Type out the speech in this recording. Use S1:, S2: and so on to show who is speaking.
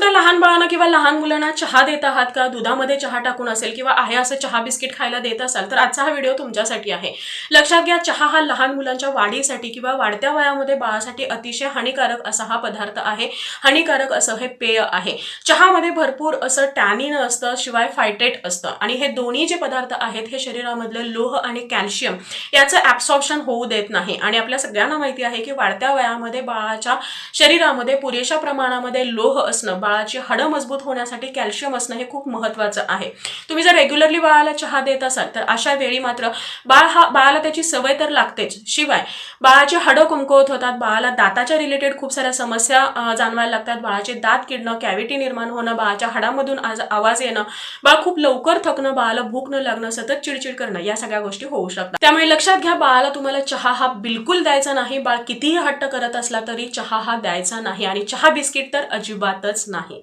S1: सुद्धा लहान बाळांना किंवा लहान मुलांना चहा देत आहात का? दुधामध्ये चहा टाकून असेल किंवा आहे असं चहा बिस्किट खायला देत असाल तर आजचा हा व्हिडिओ तुमच्यासाठी आहे. लक्षात घ्या चहा हा लहान मुलांच्या वाढीसाठी किंवा वाढत्या वयामध्ये बाळासाठी अतिशय हानिकारक असा हा पदार्थ आहे. हानिकारक असं हे पेय आहे. चहामध्ये भरपूर असं टॅनिन असतं शिवाय फायटेट असतं. आणि हे दोन्ही जे पदार्थ आहेत हे शरीरामधलं लोह आणि कॅल्शियम याचं ॲब्सॉर्प्शन होऊ देत नाही. आणि आपल्या सगळ्यांना माहिती आहे की वाढत्या वयामध्ये बाळाच्या शरीरामध्ये पुरेशा प्रमाणामध्ये लोह असणं बाळाची हाडं मजबूत होण्यासाठी कॅल्शियम असणं हे खूप महत्त्वाचं आहे. तुम्ही जर रेग्युलरली बाळाला चहा देत असाल तर अशा वेळी मात्र बाळ हा बाळाला त्याची सवय तर लागतेच. शिवाय बाळाची हाडं कुमकवत होतात बाळाला दाताच्या रिलेटेड खूप साऱ्या समस्या जाणवायला लागतात. बाळाचे दात किडणं कॅव्हिटी निर्माण होणं बाळाच्या हाडामधून आज आवाज येणं बाळ खूप लवकर थकणं बाळाला भूक न लागणं सतत चिडचिड करणं या सगळ्या गोष्टी होऊ शकतात. त्यामुळे लक्षात घ्या बाळाला तुम्हाला चहा हा बिलकुल द्यायचा नाही. बाळ कितीही हट्ट करत असला तरी चहा हा द्यायचा नाही. आणि चहा बिस्किट तर अजिबातच नाही. नाही